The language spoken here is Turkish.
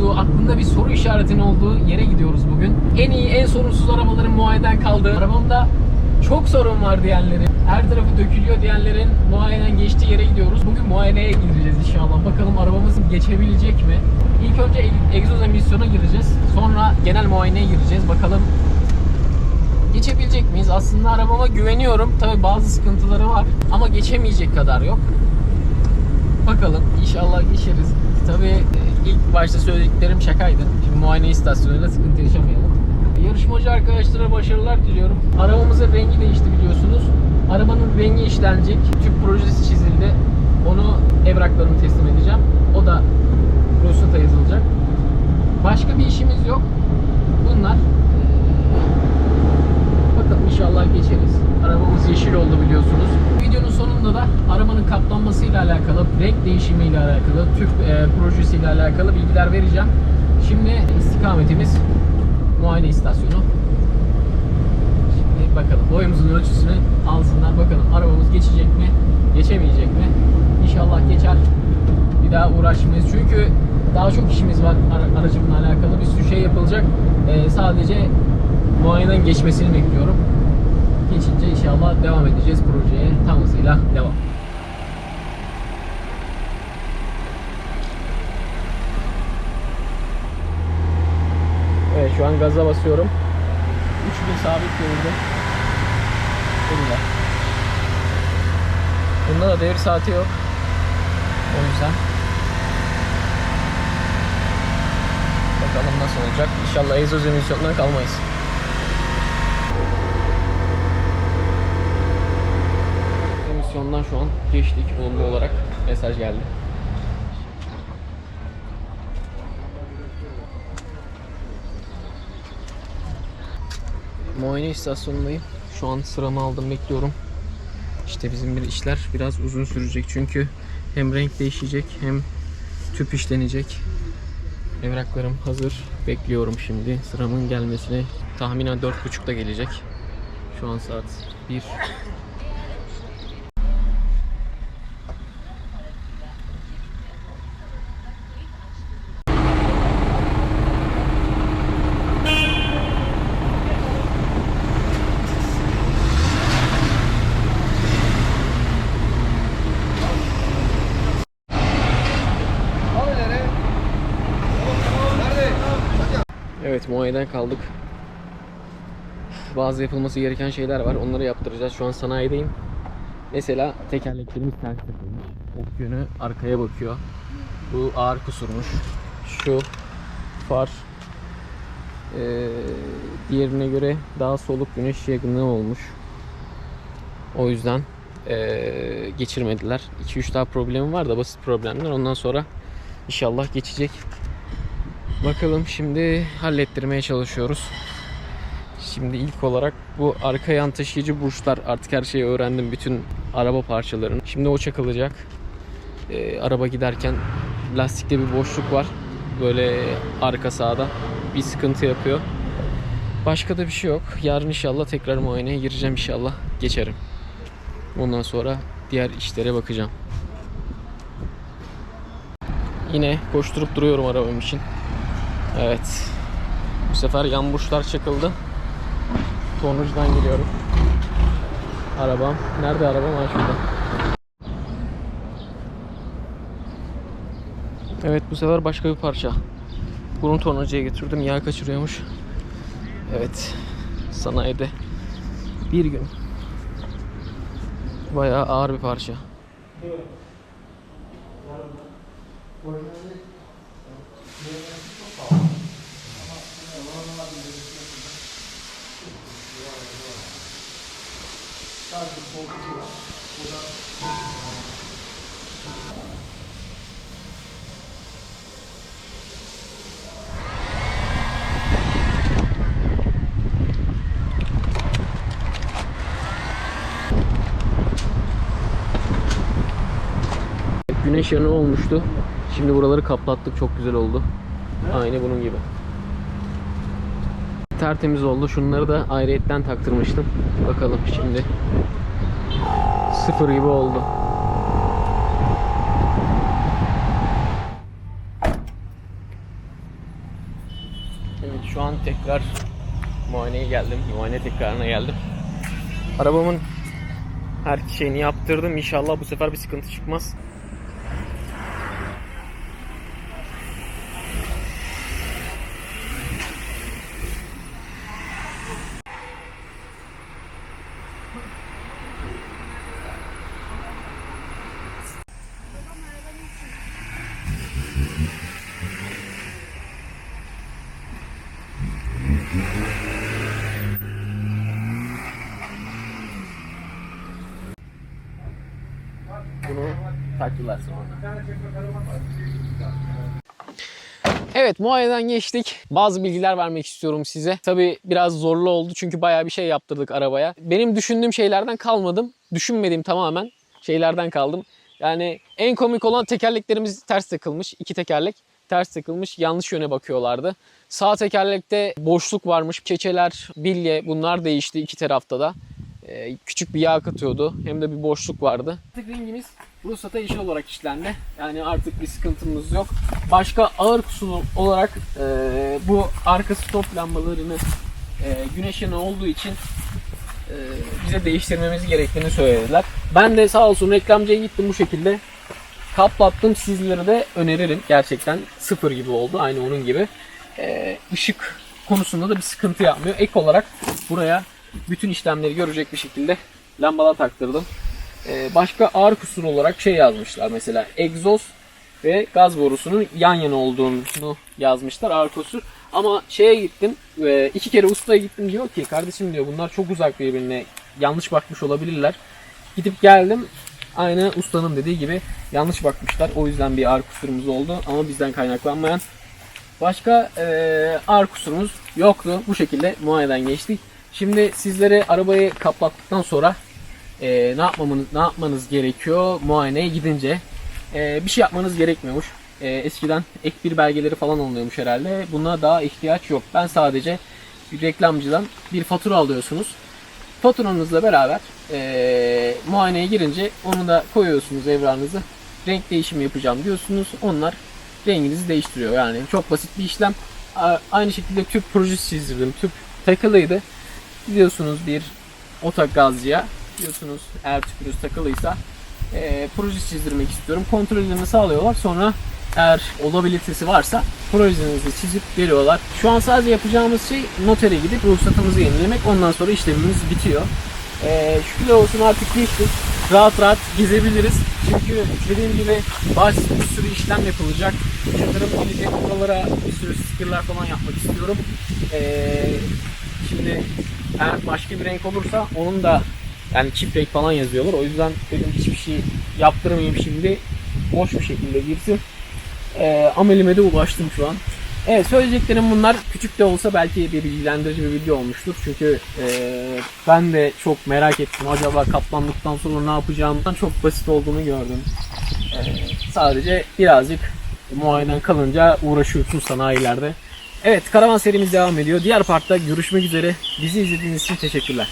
korktuğu, aklında bir soru işaretinin olduğu yere gidiyoruz bugün. En iyi, en sorunsuz arabaların muayeneden kaldığı. Arabamda çok sorun var diyenlerin, her tarafı dökülüyor diyenlerin muayeneden geçtiği yere gidiyoruz. Bugün muayeneye gireceğiz inşallah. Bakalım arabamız geçebilecek mi? İlk önce eg- egzoz emisyona gireceğiz. Sonra genel muayeneye gireceğiz. Bakalım geçebilecek miyiz? Aslında arabama güveniyorum. Tabi bazı sıkıntıları var ama geçemeyecek kadar yok. Bakalım inşallah geçeriz. Tabi ilk başta söylediklerim şakaydı. Şimdi muayene istasyonuyla sıkıntı yaşamayalım. Yarışmacı arkadaşlara başarılar diliyorum. Arabamızın rengi değişti biliyorsunuz. Arabanın rengi işlenecek. Tüp projesi çizildi. Onu evraklarını teslim edeceğim. O da ruhsata yazılacak. Başka bir işimiz yok. Bunlar. Bakalım inşallah geçeriz. Arabamız yeşil oldu biliyorsunuz. Videonun sonunda da arabanın kaplanmasıyla alakalı, renk değişimiyle alakalı, tüp e, projesiyle alakalı bilgiler vereceğim. Şimdi istikametimiz muayene istasyonu. Şimdi bakalım boyumuzun ölçüsünü alsınlar. Bakalım arabamız geçecek mi, geçemeyecek mi? İnşallah geçer. Bir daha uğraşmayız. Çünkü daha çok işimiz var ara- aracımla alakalı. Bir sürü şey yapılacak. E, sadece muayeneden geçmesini bekliyorum. Geçince inşallah devam edeceğiz projeye tam hızıyla devam. Evet şu an gaza basıyorum. 3000 sabit görüldü. Burada. Bunda da devir saati yok. O yüzden. Bakalım nasıl olacak. İnşallah egzoz emisyonundan kalmayız. Emisyondan şu an geçtik olumlu olarak. Mesaj geldi. Muayene istasyonundayım. Şu an sıramı aldım bekliyorum. İşte bizim bir işler biraz uzun sürecek çünkü hem renk değişecek hem tüp işlenecek. Evraklarım hazır. Bekliyorum şimdi sıramın gelmesini. Tahminen 4.30'da gelecek. Şu an saat 1. Muayeneden kaldık. Bazı yapılması gereken şeyler var. Onları yaptıracağız. Şu an sanayideyim. Mesela tekerleklerimiz ters takılmış. Ok yönü arkaya bakıyor. Bu ağır kusurmuş. Şu far eee, diğerine göre daha soluk güneş yakınlığı olmuş. O yüzden eee, geçirmediler. 2-3 daha problemi var da basit problemler. Ondan sonra inşallah geçecek. Bakalım şimdi hallettirmeye çalışıyoruz. Şimdi ilk olarak bu arka yan taşıyıcı burçlar artık her şeyi öğrendim bütün araba parçalarını. Şimdi o çakılacak. Ee, araba giderken lastikte bir boşluk var. Böyle arka sağda bir sıkıntı yapıyor. Başka da bir şey yok. Yarın inşallah tekrar muayeneye gireceğim inşallah. Geçerim. Ondan sonra diğer işlere bakacağım. Yine koşturup duruyorum arabam için. Evet. Bu sefer yan burçlar çakıldı. Tornacıdan geliyorum. Arabam. Nerede arabam? Ha şurada. Evet bu sefer başka bir parça. Bunu tornacıya getirdim. Yağ kaçırıyormuş. Evet. Sanayide. Bir gün. Bayağı ağır bir parça. Güneş yanığı olmuştu. Şimdi buraları kaplattık. Çok güzel oldu. Aynı bunun gibi. Tertemiz oldu. Şunları da ayrıyetten taktırmıştım. Bakalım şimdi. Sıfır gibi oldu. Evet şu an tekrar muayeneye geldim. Muayene tekrarına geldim. Arabamın her şeyini yaptırdım. İnşallah bu sefer bir sıkıntı çıkmaz. Bunu taktılar sonra. Evet muayeneden geçtik. Bazı bilgiler vermek istiyorum size. Tabi biraz zorlu oldu çünkü bayağı bir şey yaptırdık arabaya. Benim düşündüğüm şeylerden kalmadım. Düşünmediğim tamamen şeylerden kaldım. Yani en komik olan tekerleklerimiz ters takılmış. iki tekerlek ters takılmış. Yanlış yöne bakıyorlardı. Sağ tekerlekte boşluk varmış. Keçeler, bilye bunlar değişti iki tarafta da. Ee, küçük bir yağ katıyordu. Hem de bir boşluk vardı. Artık rengimiz ruhsata yeşil olarak işlendi. Yani artık bir sıkıntımız yok. Başka ağır kusur olarak e, bu arka stop lambalarını e, güneş yanı olduğu için e, bize değiştirmemiz gerektiğini söylediler. Ben de sağ olsun reklamcıya gittim bu şekilde. Kaplattım sizlere de öneririm. Gerçekten sıfır gibi oldu. Aynı onun gibi. E, ışık konusunda da bir sıkıntı yapmıyor. Ek olarak buraya bütün işlemleri görecek bir şekilde lambalar taktırdım. Ee, başka ağır kusur olarak şey yazmışlar mesela egzoz ve gaz borusunun yan yana olduğunu yazmışlar ağır kusur. Ama şeye gittim e, iki kere ustaya gittim diyor ki kardeşim diyor bunlar çok uzak birbirine yanlış bakmış olabilirler. Gidip geldim aynı ustanın dediği gibi yanlış bakmışlar. O yüzden bir ağır kusurumuz oldu ama bizden kaynaklanmayan Başka e, ağır kusurumuz yoktu. Bu şekilde muayeneden geçtik. Şimdi sizlere arabayı kaplattıktan sonra e, ne yapmamız ne yapmanız gerekiyor muayeneye gidince e, bir şey yapmanız gerekmiyormuş. E, eskiden ek bir belgeleri falan alınıyormuş herhalde. Buna daha ihtiyaç yok. Ben sadece bir reklamcıdan bir fatura alıyorsunuz. Faturanızla beraber e, muayeneye girince onu da koyuyorsunuz evranınızı. Renk değişimi yapacağım diyorsunuz. Onlar renginizi değiştiriyor. Yani çok basit bir işlem. Aynı şekilde tüp projesi çizdirdim. Tüp takılıydı. Gidiyorsunuz bir otogazcıya. Diyorsunuz eğer tüpünüz takılıysa e, projesi çizdirmek istiyorum. Kontrollerini sağlıyorlar. Sonra eğer olabilitesi varsa projenizi çizip veriyorlar. Şu an sadece yapacağımız şey notere gidip ruhsatımızı yenilemek. Ondan sonra işlemimiz bitiyor. E, şükürler olsun artık geçtik. Rahat rahat gezebiliriz. Çünkü dediğim gibi bazı bir sürü işlem yapılacak. Çadırım gelecek. Buralara bir sürü stickerlar falan yapmak istiyorum. E, şimdi eğer başka bir renk olursa onun da yani çift renk falan yazıyorlar. O yüzden dedim hiçbir şey yaptırmayayım şimdi. Boş bir şekilde girsin. Ee, amelime de ulaştım şu an. Evet söyleyeceklerim bunlar. Küçük de olsa belki bir bilgilendirici bir video olmuştur. Çünkü e, ben de çok merak ettim. Acaba kaplandıktan sonra ne yapacağımdan çok basit olduğunu gördüm. E, sadece birazcık muayenen kalınca uğraşıyorsun sanayilerde. Evet karavan serimiz devam ediyor. Diğer partta görüşmek üzere. Bizi izlediğiniz için teşekkürler.